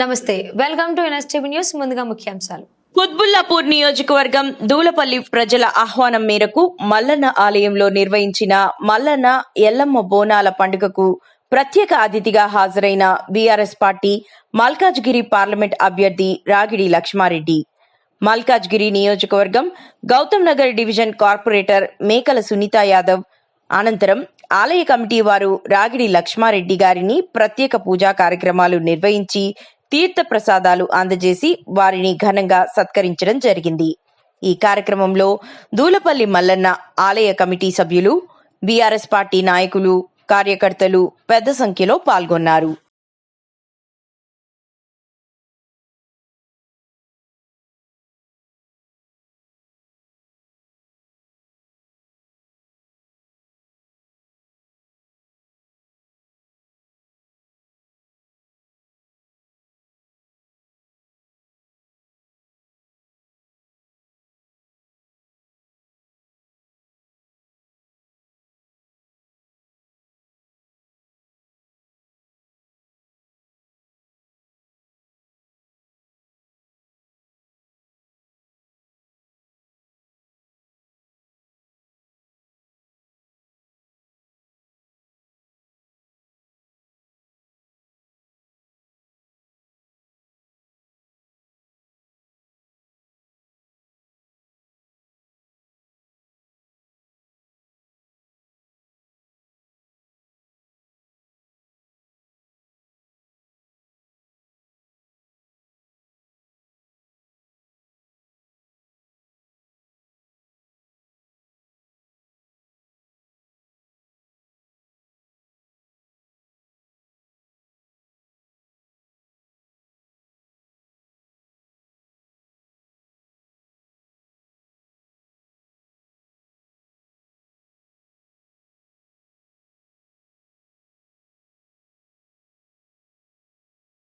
నమస్తే welcome to NSTV news ముందుగా ముఖ్యాంశాలు. కుత్బుల్లాపూర్ నియోజకవర్గం దూలపల్లి ప్రజల ఆహ్వానం మేరకు మల్లన్న ఆలయంలో నిర్వహించిన మల్లన్న ఎల్లమ్మ బోనాల పండుగకు ప్రత్యేక అతిథిగా హాజరైన బీఆర్ఎస్ పార్టీ మల్కాజ్గిరి పార్లమెంట్ అభ్యర్థి రాగిడి లక్ష్మారెడ్డి. మల్కాజ్గిరి నియోజకవర్గం గౌతమ్ నగర్ డివిజన్ కార్పొరేటర్ మేకల సునీత యాదవ్. అనంతరం ఆలయ కమిటీ వారు రాగిడి లక్ష్మారెడ్డి గారిని ప్రత్యేక పూజా కార్యక్రమాలు నిర్వహించి తీర్థ ప్రసాదాలు అందజేసి వారిని ఘనంగా సత్కరించడం జరిగింది. ఈ కార్యక్రమంలో దూలపల్లి మల్లన్న ఆలయ కమిటీ సభ్యులు బీఆర్ఎస్ పార్టీ నాయకులు కార్యకర్తలు పెద్ద సంఖ్యలో పాల్గొన్నారు.